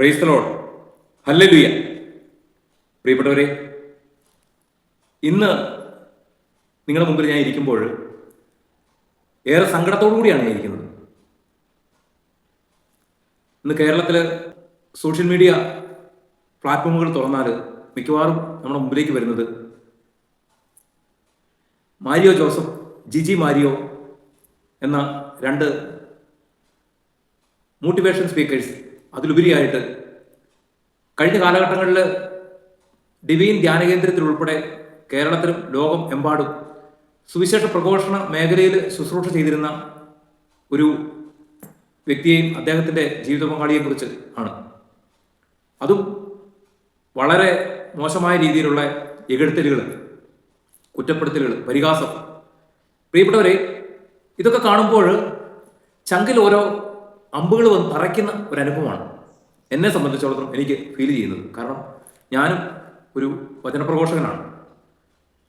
Price load hallelujah പ്രിയപ്പെട്ടവരെ ഇന്ന് നിങ്ങളുടെ മുമ്പിൽ ഞാൻ ഇരിക്കുമ്പോൾ ഏറെ സങ്കടത്തോടു കൂടിയാണ് ഞാൻ ഇരിക്കുന്നത്. ഇന്ന് കേരളത്തിൽ സോഷ്യൽ മീഡിയ പ്ലാറ്റ്ഫോമുകൾ തുറന്നാൽ മിക്കവാറും നമ്മുടെ മുമ്പിലേക്ക് വരുന്നത് മാരിയോ ജോസഫ് ജിജി മാരിയോ എന്ന രണ്ട് മോട്ടിവേഷൻ സ്പീക്കേഴ്സ് അതിലുപരിയായിട്ട് കഴിഞ്ഞ കാലഘട്ടങ്ങളിൽ ഡിവൈൻ ധ്യാനകേന്ദ്രത്തിൽ ഉൾപ്പെടെ കേരളത്തിലും ലോകം എമ്പാടും സുവിശേഷ പ്രഘോഷണ മേഖലയിൽ ശുശ്രൂഷ ചെയ്തിരുന്ന ഒരു വ്യക്തിയെയും അദ്ദേഹത്തിന്റെ ജീവിത പങ്കാളിയെക്കുറിച്ച് ആണ്. അതും വളരെ മോശമായ രീതിയിലുള്ള എകഴ്ത്തലുകൾ കുറ്റപ്പെടുത്തലുകൾ പരിഹാസം. പ്രിയപ്പെട്ടവരെ ഇതൊക്കെ കാണുമ്പോൾ ചങ്കിൽ ഓരോ അമ്പുകൾ വന്ന് തറയ്ക്കുന്ന ഒരു അനുഭവമാണ് എന്നെ സംബന്ധിച്ചിടത്തോളം എനിക്ക് ഫീൽ ചെയ്യുന്നത്. കാരണം ഞാനും ഒരു വചനപ്രഘോഷകനാണ്.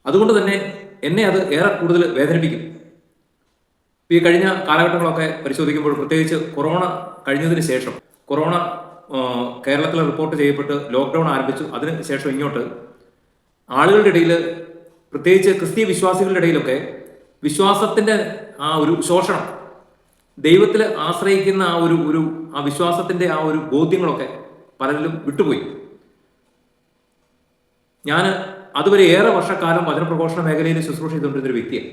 അതുകൊണ്ട് തന്നെ എന്നെ അത് ഏറെ കൂടുതൽ വേദനിപ്പിക്കും. ഈ കഴിഞ്ഞ കാലഘട്ടങ്ങളൊക്കെ പരിശോധിക്കുമ്പോൾ പ്രത്യേകിച്ച് കൊറോണ കഴിഞ്ഞതിന് ശേഷം കൊറോണ കേരളത്തിൽ റിപ്പോർട്ട് ചെയ്യപ്പെട്ട് ലോക്ക്ഡൗൺ ആരംഭിച്ചു. അതിന് ശേഷം ഇങ്ങോട്ട് ആളുകളുടെ ഇടയിൽ പ്രത്യേകിച്ച് ക്രിസ്തീയ വിശ്വാസികളുടെ ഇടയിലൊക്കെ വിശ്വാസത്തിന്റെ ആ ഒരു ശോഷണം ദൈവത്തിൽ ആശ്രയിക്കുന്ന ആ ഒരു ഒരു ആ വിശ്വാസത്തിന്റെ ആ ഒരു ബോധ്യങ്ങളൊക്കെ പലരിലും വിട്ടുപോയി. ഞാൻ അതുവരെ ഏറെ വർഷക്കാലം വചനപ്രഘോഷണ മേഖലയിൽ ശുശ്രൂഷ ചെയ്തുകൊണ്ടിരുന്ന ഒരു വ്യക്തിയാണ്.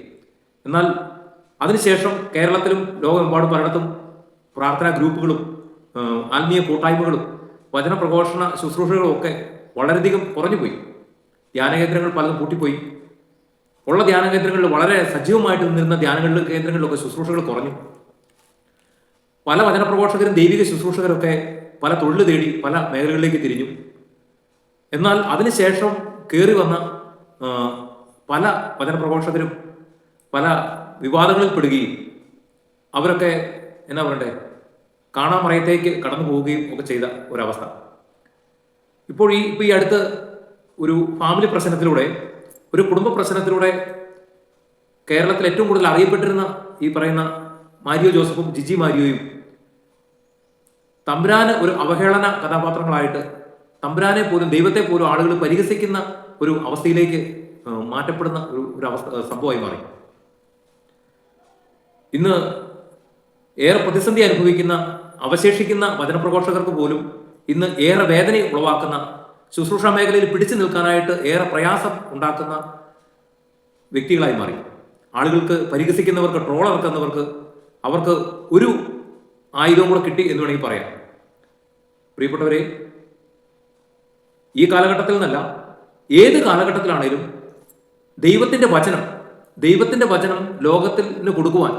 എന്നാൽ അതിനുശേഷം കേരളത്തിലും ലോകമെമ്പാടും പലയിടത്തും പ്രാർത്ഥനാ ഗ്രൂപ്പുകളും ആത്മീയ കൂട്ടായ്മകളും വചനപ്രഘോഷണ ശുശ്രൂഷകളും ഒക്കെ വളരെയധികം കുറഞ്ഞുപോയി. ധ്യാനകേന്ദ്രങ്ങൾ പലതും കൂട്ടിപ്പോയി ഉള്ള ധ്യാന കേന്ദ്രങ്ങളിൽ വളരെ സജീവമായിട്ട് നിന്നിരുന്ന ധ്യാനങ്ങളിൽ കേന്ദ്രങ്ങളിലൊക്കെ ശുശ്രൂഷകൾ കുറഞ്ഞു. പല വചനപ്രഘോഷകരും ദൈവിക ശുശ്രൂഷകരൊക്കെ പല തൊഴിൽ തേടി പല മേഖലകളിലേക്ക് തിരിഞ്ഞു. എന്നാൽ അതിനുശേഷം കയറി വന്ന പല വചനപ്രഘോഷകരും പല വിവാദങ്ങളിൽ പെടുകയും അവരൊക്കെ എന്നാ പറയണ്ടേ? കാണാൻ മറയത്തേക്ക് കടന്നു പോവുകയും ഒക്കെ ചെയ്ത ഒരവസ്ഥ. ഇപ്പോൾ ഈ ഇപ്പോൾ ഈ അടുത്ത് ഒരു ഫാമിലി പ്രശ്നത്തിലൂടെ ഒരു കുടുംബ പ്രശ്നത്തിലൂടെ കേരളത്തിൽ ഏറ്റവും കൂടുതൽ അറിയപ്പെട്ടിരുന്ന ഈ പറയുന്ന മാരിയോ ജോസഫും ജിജി മാരിയോയും തമ്പുരാന് ഒരു അവഹേളന കഥാപാത്രങ്ങളായിട്ട് തമ്പുരാനെ പോലും ദൈവത്തെ പോലും ആളുകൾ പരിഹസിക്കുന്ന ഒരു അവസ്ഥയിലേക്ക് മാറ്റപ്പെടുന്ന ഒരു ഒരു അവസ്ഥ സംഭവമായി മാറി. ഇന്ന് ഏറെ പ്രതിസന്ധി അനുഭവിക്കുന്ന അവശേഷിക്കുന്ന വചനപ്രഘോഷകർക്ക് പോലും ഇന്ന് ഏറെ വേദന ഉളവാക്കുന്ന ശുശ്രൂഷ മേഖലയിൽ പിടിച്ചു നിൽക്കാനായിട്ട് ഏറെ പ്രയാസം ഉണ്ടാക്കുന്ന വ്യക്തികളായി മാറി. ആളുകൾക്ക് പരിഹസിക്കുന്നവർക്ക് ട്രോൾ ഇറക്കുന്നവർക്ക് അവർക്ക് ഒരു ആയുധവും കൂടെ കിട്ടി എന്ന് വേണമെങ്കിൽ പറയാം. പ്രിയപ്പെട്ടവരെ ഈ കാലഘട്ടത്തിൽ നിന്നല്ല ഏത് കാലഘട്ടത്തിലാണേലും ദൈവത്തിന്റെ വചനം ദൈവത്തിന്റെ വചനം ലോകത്തിന് കൊടുക്കുവാൻ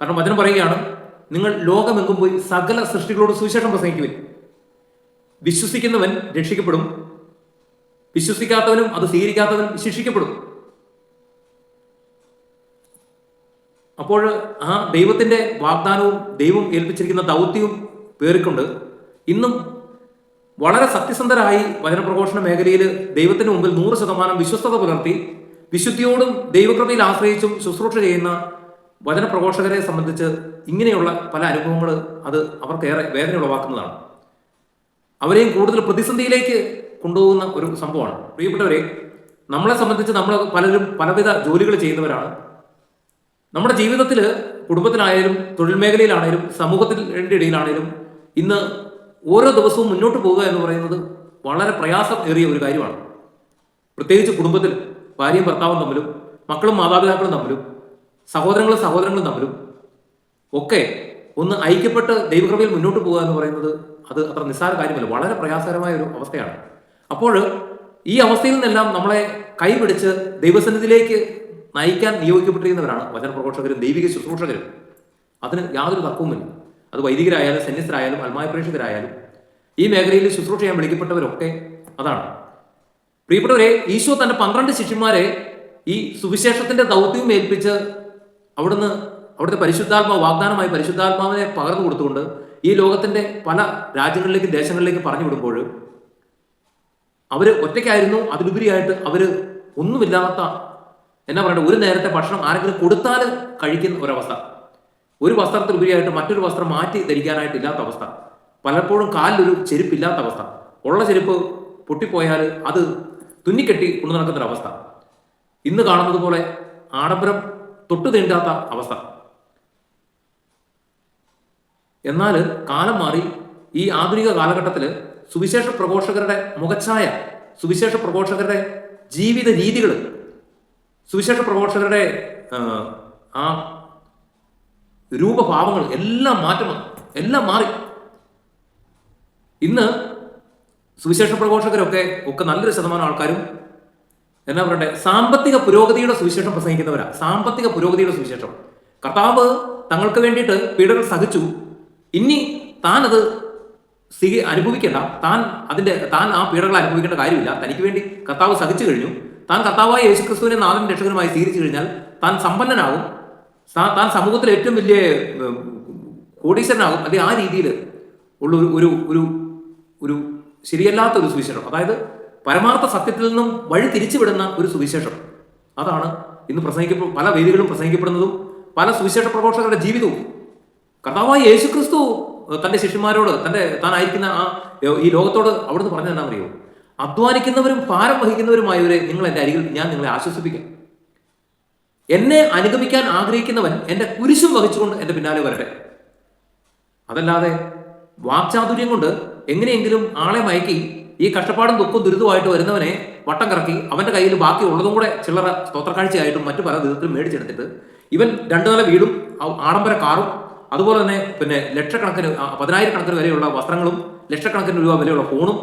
കാരണം വചനം പറയുകയാണ് നിങ്ങൾ ലോകമെങ്കും പോയി സകല സൃഷ്ടികളോട് സുവിശേഷം പ്രസംഗിക്കുവിൻ. വിശ്വസിക്കുന്നവൻ രക്ഷിക്കപ്പെടും. വിശ്വസിക്കാത്തവനും അത് സ്വീകരിക്കാത്തവനും ശിക്ഷിക്കപ്പെടും. അപ്പോൾ ആ ദൈവത്തിന്റെ വാഗ്ദാനവും ദൈവം ഏൽപ്പിച്ചിരിക്കുന്ന ദൗത്യവും പേറിക്കൊണ്ട് ഇന്നും വളരെ സത്യസന്ധരായി വചനപ്രഘോഷണ മേഖലയിൽ ദൈവത്തിന് മുമ്പിൽ നൂറ് ശതമാനം വിശ്വസ്തത പുലർത്തി വിശുദ്ധിയോടും ദൈവകൃപയിൽ ആശ്രയിച്ചും ശുശ്രൂഷ ചെയ്യുന്ന വചനപ്രഘോഷകരെ സംബന്ധിച്ച് ഇങ്ങനെയുള്ള പല അനുഭവങ്ങൾ അത് അവർക്കേറെ വേദന ഉളവാക്കുന്നതാണ്. അവരെയും കൂടുതൽ പ്രതിസന്ധിയിലേക്ക് കൊണ്ടുപോകുന്ന ഒരു സംഭവമാണ്. പ്രിയപ്പെട്ടവരെ നമ്മളെ സംബന്ധിച്ച് നമ്മൾ പലരും പലവിധ ജോലികൾ ചെയ്യുന്നവരാണ്. നമ്മുടെ ജീവിതത്തിൽ കുടുംബത്തിലായാലും തൊഴിൽ മേഖലയിലാണേലും സമൂഹത്തിന്റെ ഇടയിലാണേലും ഇന്ന് ഓരോ ദിവസവും മുന്നോട്ട് പോവുക എന്ന് പറയുന്നത് വളരെ പ്രയാസം ഏറിയ ഒരു കാര്യമാണ്. പ്രത്യേകിച്ച് കുടുംബത്തിൽ ഭാര്യയും ഭർത്താവും തമ്മിലും മക്കളും മാതാപിതാക്കളും തമ്മിലും സഹോദരങ്ങളും സഹോദരങ്ങളും തമ്മിലും ഒക്കെ ഒന്ന് ഐക്യപ്പെട്ട് ദൈവകൃപയിൽ മുന്നോട്ട് പോകുക എന്ന് പറയുന്നത് അത് അത്ര നിസ്സാര കാര്യമല്ല വളരെ പ്രയാസകരമായ ഒരു അവസ്ഥയാണ്. അപ്പോൾ ഈ അവസ്ഥയിൽ നിന്നെല്ലാം നമ്മളെ കൈപിടിച്ച് ദൈവസന്നിധിയിലേക്ക് നയിക്കാൻ നിയോഗിക്കപ്പെട്ടിരിക്കുന്നവരാണ് വചന പ്രഘോഷകരും ദൈവിക ശുശ്രൂഷകരും. അതിന് യാതൊരു തർക്കവുമില്ല. അത് വൈദികരായാലും സന്യസ്തരായാലും അൽമായ പ്രേക്ഷകരായാലും ഈ മേഖലയിൽ ശുശ്രൂഷ ചെയ്യാൻ വിളിക്കപ്പെട്ടവരൊക്കെ അതാണ്. പ്രിയപ്പെട്ടവരെ ഈശോ തന്റെ പന്ത്രണ്ട് ശിഷ്യന്മാരെ ഈ സുവിശേഷത്തിന്റെ ദൗത്യവും ഏൽപ്പിച്ച് അവിടുന്ന് അവിടുത്തെ പരിശുദ്ധാത്മാ വാഗ്ദാനമായി പരിശുദ്ധാത്മാവിനെ പകർന്നു കൊടുത്തുകൊണ്ട് ഈ ലോകത്തിന്റെ പല രാജ്യങ്ങളിലേക്കും ദേശങ്ങളിലേക്കും പറഞ്ഞു വിടുമ്പോൾ അവർ ഒറ്റയ്ക്കായിരുന്നു. അതിലുപരിയായിട്ട് അവർ ഒന്നുമില്ലാത്ത എന്നാ പറയണ്ടേ ഒരു നേരത്തെ ഭക്ഷണം ആരെങ്കിലും കൊടുത്താൽ കഴിക്കുന്ന ഒരവസ്ഥ. ഒരു വസ്ത്രത്തിൽ ഉപരിയായിട്ട് മറ്റൊരു വസ്ത്രം മാറ്റി ധരിക്കാനായിട്ട് ഇല്ലാത്ത അവസ്ഥ. പലപ്പോഴും കാലിലൊരു ചെരുപ്പില്ലാത്ത അവസ്ഥ. ഉള്ള ചെരുപ്പ് പൊട്ടിപ്പോയാൽ അത് തുന്നിക്കെട്ടി കൊണ്ടു നടക്കുന്നൊരവസ്ഥ ഇന്ന് കാണുന്നത് പോലെ ആഡംബരം തൊട്ടു തീണ്ടാത്ത അവസ്ഥ. എന്നാൽ കാലം മാറി ഈ ആധുനിക കാലഘട്ടത്തിൽ സുവിശേഷ പ്രഘോഷകരുടെ മുഖച്ഛായ സുവിശേഷ പ്രഘോഷകരുടെ ജീവിത രീതികൾ സുവിശേഷ പ്രഘോഷകരുടെ ആ, രൂപഭാവങ്ങൾ എല്ലാം മാറ്റം. എല്ലാം മാറി. ഇന്ന് സുവിശേഷ പ്രഘോഷകരൊക്കെ ഒക്കെ നല്ലൊരു ശതമാനം ആൾക്കാരും എന്നാ പറയട്ടെ സാമ്പത്തിക പുരോഗതിയുടെ സുവിശേഷം പ്രസംഗിക്കുന്നവരാ. സാമ്പത്തിക പുരോഗതിയുടെ സുവിശേഷം. കർത്താവ് തങ്ങൾക്ക് വേണ്ടിയിട്ട് പീഡകൾ സഹിച്ചു. ഇനി താൻ അത് സ്വീകരി അനുഭവിക്കേണ്ട താൻ അതിന്റെ താൻ ആ പീഡകൾ അനുഭവിക്കേണ്ട കാര്യമില്ല. തനിക്ക് വേണ്ടി കർത്താവ് സഹിച്ചു കഴിഞ്ഞു. താൻ കർത്താവായ യേശുക്രിസ്തുവിനെ നാഥൻ രക്ഷകനുമായി സ്വീകരിച്ചു കഴിഞ്ഞാൽ താൻ സമ്പന്നനാകും. താൻ സമൂഹത്തിലെ ഏറ്റവും വലിയ കോടീശ്വരനാകും. അല്ലെങ്കിൽ ആ രീതിയിൽ ഉള്ള ഒരു ഒരു ഒരു ശരിയല്ലാത്ത ഒരു സുവിശേഷം. അതായത് പരമാർത്ഥ സത്യത്തിൽ നിന്നും വഴി തിരിച്ചുവിടുന്ന ഒരു സുവിശേഷം. അതാണ് ഇന്ന് പ്രസംഗിക്കപ്പെ പല വേദികളും പ്രസംഗിക്കപ്പെടുന്നതും പല സുവിശേഷ പ്രഘോഷകരുടെ ജീവിതവും. കർത്താവായ യേശുക്രിസ്തു തന്റെ ശിഷ്യന്മാരോട് തന്റെ താനായിരിക്കുന്ന ആ ഈ ലോകത്തോട് അവിടുന്ന് പറഞ്ഞു തന്നെ അറിയോ അധ്വാനിക്കുന്നവരും ഭാരം വഹിക്കുന്നവരുമായവരെ നിങ്ങൾ എന്റെ അരികിൽ ഞാൻ നിങ്ങളെ ആശ്വസിപ്പിക്കാം. എന്നെ അനുഗമിക്കാൻ ആഗ്രഹിക്കുന്നവൻ എന്റെ കുരിശും വഹിച്ചുകൊണ്ട് എന്റെ പിന്നാലെ വരട്ടെ. അതല്ലാതെ വാക്ചാതുര്യം കൊണ്ട് എങ്ങനെയെങ്കിലും ആളെ മയക്കി ഈ കഷ്ടപ്പാടും ദുഃഖവും ദുരിതമായിട്ട് വരുന്നവനെ വട്ടം കറക്കി അവന്റെ കയ്യിൽ ബാക്കി ഉള്ളതും കൂടെ ചില്ലറ സ്തോത്രക്കാഴ്ചയായിട്ടും മറ്റു പല വിധത്തിലും മേടിച്ചെടുത്തിട്ട് ഇവൻ രണ്ടു നില വീടും ആഡംബര കാറും അതുപോലെ തന്നെ പിന്നെ ലക്ഷക്കണക്കിന് പതിനായിരക്കണക്കിന് വരെയുള്ള വസ്ത്രങ്ങളും ലക്ഷക്കണക്കിന് രൂപ വിലയുള്ള ഫോണും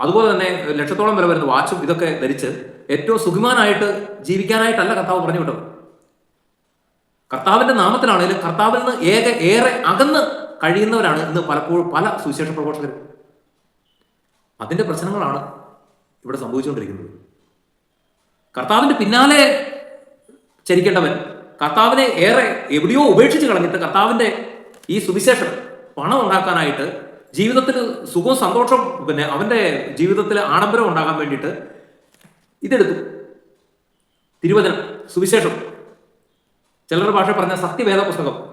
അതുപോലെ തന്നെ ലക്ഷത്തോളം വില വരുന്ന വാച്ചും ഇതൊക്കെ ധരിച്ച് ഏറ്റവും സുഖിമാനായിട്ട് ജീവിക്കാനായിട്ടല്ല കർത്താവ് പറഞ്ഞു വിട്ടത്. കർത്താവിന്റെ നാമത്തിലാണെങ്കിലും കർത്താവിൽ നിന്ന് ഏക ഏറെ അകന്ന് കഴിയുന്നവരാണ് ഇന്ന് പലപ്പോഴും പല സുവിശേഷ പ്രഘോഷകരും അതിന്റെ പ്രശ്നങ്ങളാണ് ഇവിടെ സംഭവിച്ചുകൊണ്ടിരിക്കുന്നത്. കർത്താവിന്റെ പിന്നാലെ ചരിക്കേണ്ടവൻ കർത്താവിനെ ഏറെ എവിടെയോ ഉപേക്ഷിച്ച് കളഞ്ഞിട്ട് കർത്താവിന്റെ ഈ സുവിശേഷം പണം ഉണ്ടാക്കാനായിട്ട് ജീവിതത്തിൽ സുഖവും സന്തോഷം പിന്നെ അവന്റെ ജീവിതത്തിൽ ആഡംബരം ഉണ്ടാകാൻ വേണ്ടിയിട്ട് ഇതെടുത്തു. തിരുവചനം സുവിശേഷം. ചിലരുടെ ഭാഷ പറഞ്ഞ സത്യവേദ പുസ്തകം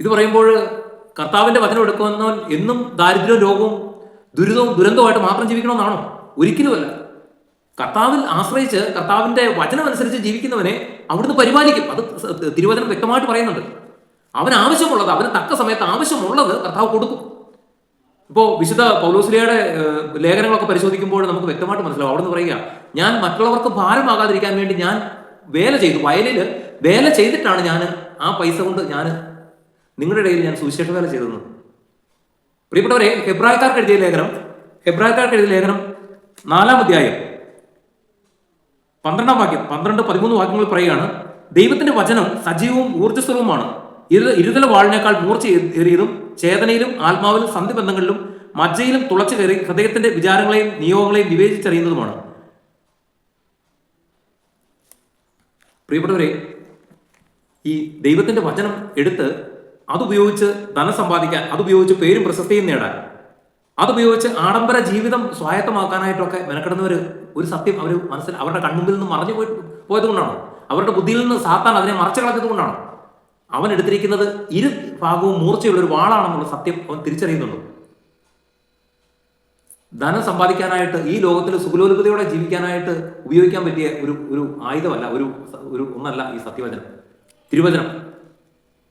ഇത് പറയുമ്പോൾ കർത്താവിന്റെ വചനം എടുക്കുന്നവൻ എന്നും ദാരിദ്ര്യവും രോഗവും ദുരിതവും ദുരന്തവുമായിട്ട് മാത്രം ജീവിക്കണമെന്നാണോ? ഒരിക്കലുമല്ല. കർത്താവിൽ ആശ്രയിച്ച് കർത്താവിന്റെ വചനമനുസരിച്ച് ജീവിക്കുന്നവനെ അവിടുന്ന് പരിപാലിക്കും. അത് തിരുവചനം വ്യക്തമായിട്ട് പറയുന്നുണ്ട്. അവന് ആവശ്യമുള്ളത് അവന് തക്ക സമയത്ത് ആവശ്യമുള്ളത് കർത്താവ് കൊടുക്കും. ഇപ്പോൾ വിശുദ്ധ പൗലോസ്ലിയുടെ ലേഖനങ്ങളൊക്കെ പരിശോധിക്കുമ്പോൾ നമുക്ക് വ്യക്തമായിട്ട് മനസ്സിലാവും. അവിടെ നിന്ന് പറയുക ഞാൻ മറ്റുള്ളവർക്ക് ഭാരമാകാതിരിക്കാൻ വേണ്ടി ഞാൻ വേല ചെയ്തു. വയലിൽ വേല ചെയ്തിട്ടാണ് ഞാൻ ആ പൈസ കൊണ്ട് ഞാൻ നിങ്ങളുടെ ഇടയിൽ ഞാൻ സുവിശേഷ വേല ചെയ്തത്. പ്രിയപ്പെട്ടവരെ ഹെബ്രായക്കാർക്ക് എഴുതിയ ലേഖനം ഹെബ്രായക്കാർക്ക് എഴുതിയ ലേഖനം നാലാം അധ്യായം പന്ത്രണ്ടാം വാക്യം പന്ത്രണ്ട് പതിമൂന്ന് വാക്യങ്ങൾ പറയുകയാണ് ദൈവത്തിന്റെ വചനം സജീവവും ഊർജസ്വലവുമാണ്. ഇരു ഇരുതല വാളിനേക്കാൾ മൂർച്ച ഏറിയതും ചേതനയിലും ആത്മാവിലും സന്ധിബന്ധങ്ങളിലും മജ്ജയിലും തുളച്ചു കയറി ഹൃദയത്തിന്റെ വിചാരങ്ങളെയും നിയോഗങ്ങളെയും വിവേചിച്ചറിയുന്നതുമാണ്. പ്രിയപ്പെട്ടവരെ ഈ ദൈവത്തിന്റെ വചനം എടുത്ത് അതുപയോഗിച്ച് ധനം സമ്പാദിക്കാൻ അതുപയോഗിച്ച് പേരും പ്രശസ്തിയും നേടാൻ അതുപയോഗിച്ച് ആഡംബര ജീവിതം സ്വായത്തമാക്കാനായിട്ടൊക്കെ മെനക്കെടുന്നവർ ഒരു സത്യം അവർ മനസ്സിൽ അവരുടെ കൺമുമ്പിൽ നിന്ന് മറഞ്ഞു പോയി പോയതുകൊണ്ടാണോ. അവരുടെ ബുദ്ധിയിൽ നിന്ന് സാത്താൻ അതിനെ മറച്ചു കളഞ്ഞത് കൊണ്ടാണ് അവൻ എടുത്തിരിക്കുന്നത് ഇരു ഭാഗവും മൂർച്ചയുള്ള ഒരു വാളാണെന്നുള്ള സത്യം അവൻ തിരിച്ചറിയുന്നുണ്ട്. ധനം സമ്പാദിക്കാനായിട്ട് ഈ ലോകത്തിൽ സുഖലോലുപതയോടെ ജീവിക്കാനായിട്ട് ഉപയോഗിക്കാൻ പറ്റിയ ഒരു ഒരു ആയുധമല്ല ഒരു ഒരു ഒന്നല്ല ഈ സത്യവചനം. തിരുവചനം.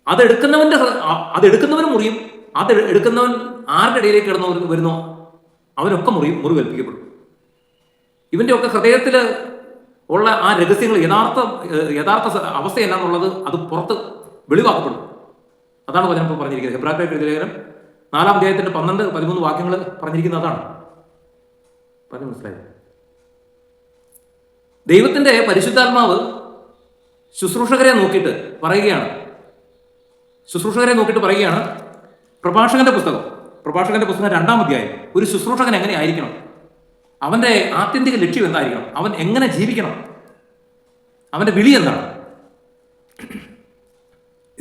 അതെടുക്കുന്നവന്റെ അതെടുക്കുന്നവനും മുറിയും അത് എടുക്കുന്നവൻ ആരുടെ ഇടയിലേക്ക് കിടന്നു വരുന്നോ അവനൊക്കെ മുറിയും മുറിവേൽപ്പിക്കപ്പെടും ഇവന്റെ ഒക്കെ ഹൃദയത്തിൽ ഉള്ള ആ രഹസ്യങ്ങൾ യഥാർത്ഥ യഥാർത്ഥ അവസ്ഥയല്ല എന്നുള്ളത് അത് പുറത്ത് വെളിവാക്കപ്പെടും. അതാണ് വചനം ഇപ്പോൾ പറഞ്ഞിരിക്കുന്നത്. എഴുതിയ ലേഖനം നാലാം അധ്യായത്തിന്റെ പന്ത്രണ്ട് പതിമൂന്ന് വാക്യങ്ങൾ പറഞ്ഞിരിക്കുന്നത് അതാണ്. പറഞ്ഞു മനസ്സിലായത് ദൈവത്തിന്റെ പരിശുദ്ധാത്മാവ് ശുശ്രൂഷകരെ നോക്കിയിട്ട് പറയുകയാണ്. ശുശ്രൂഷകരെ നോക്കിയിട്ട് പറയുകയാണ് പ്രഭാഷകന്റെ പുസ്തകം. പ്രഭാഷകന്റെ പുസ്തകം രണ്ടാം അധ്യായം. ഒരു ശുശ്രൂഷകൻ എങ്ങനെ ആയിരിക്കണം? അവന്റെ ആത്യന്തിക ലക്ഷ്യം എന്തായിരിക്കണം? അവൻ എങ്ങനെ ജീവിക്കണം? അവന്റെ വിളി എന്താണ്?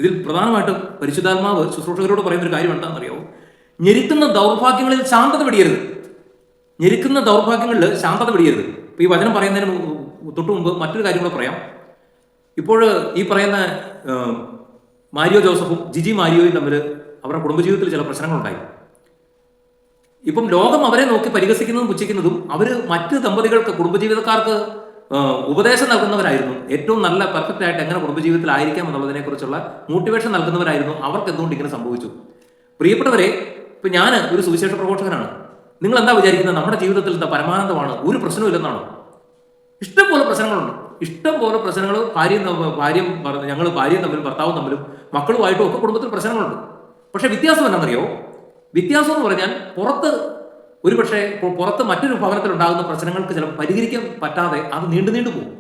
ഇതിൽ പ്രധാനമായിട്ടും പരിശുദ്ധാത്മാവ് ശുശ്രൂഷകരോട് പറയുന്ന ഒരു കാര്യം എന്താണെന്നറിയാമോ ഞെരുക്കുന്ന ദൗർഭാഗ്യങ്ങളിൽ ശാന്തത പിടിയരുത്. ഞെരുക്കുന്ന ദൗർഭാഗ്യങ്ങളിൽ ശാന്തത പിടിയരുത്. ഈ വചനം പറയുന്നതിന് തൊട്ടു മുമ്പ് മറ്റൊരു കാര്യം കൂടെ പറയാം. ഇപ്പോൾ ഈ പറയുന്ന മാരിയോ ജോസഫും ജിജി മാരിയോയും തമ്മിൽ അവരുടെ കുടുംബജീവിതത്തിൽ ചില പ്രശ്നങ്ങളുണ്ടായി. ഇപ്പം ലോകം അവരെ നോക്കി പരിഹസിക്കുന്നതും പുച്ഛിക്കുന്നതും അവർ മറ്റ് ദമ്പതികൾക്ക് കുടുംബജീവിതക്കാർക്ക് ഉപദേശം നൽകുന്നവരായിരുന്നു. ഏറ്റവും നല്ല പെർഫെക്റ്റ് ആയിട്ട് എങ്ങനെ കുടുംബജീവിതത്തിൽ ആയിരിക്കാം എന്നുള്ളതിനെ കുറിച്ചുള്ള മോട്ടിവേഷൻ നൽകുന്നവരായിരുന്നു. അവർക്ക് എന്തുകൊണ്ട് ഇങ്ങനെ സംഭവിച്ചു? പ്രിയപ്പെട്ടവരെ ഇപ്പൊ ഞാൻ ഒരു സുവിശേഷ പ്രഘോഷകനാണ് നിങ്ങൾ എന്താ വിചാരിക്കുന്നത്? നമ്മുടെ ജീവിതത്തിൽ എന്താ പരമാനന്ദമാണ് ഒരു പ്രശ്നമില്ലെന്നാണോ ഇഷ്ടം പോലെ പ്രശ്നങ്ങളുണ്ട്. ഇഷ്ടം പോലെ പ്രശ്നങ്ങൾ ഭാര്യയും ഭാര്യയും ഞങ്ങൾ ഭാര്യയും തമ്മിലും ഭർത്താവും തമ്മിലും മക്കളുമായിട്ടും ഒക്കെ കുടുംബത്തിൽ പ്രശ്നങ്ങളുണ്ട്. പക്ഷെ വ്യത്യാസം എന്താണെന്നറിയോ? വ്യത്യാസം എന്ന് പറഞ്ഞാൽ പുറത്ത് ഒരുപക്ഷെ പുറത്ത് മറ്റൊരു ഭവനത്തിൽ ഉണ്ടാകുന്ന പ്രശ്നങ്ങൾക്ക് ചിലപ്പോൾ പരിഹരിക്കാൻ പറ്റാതെ അത് നീണ്ടു നീണ്ടു പോകും.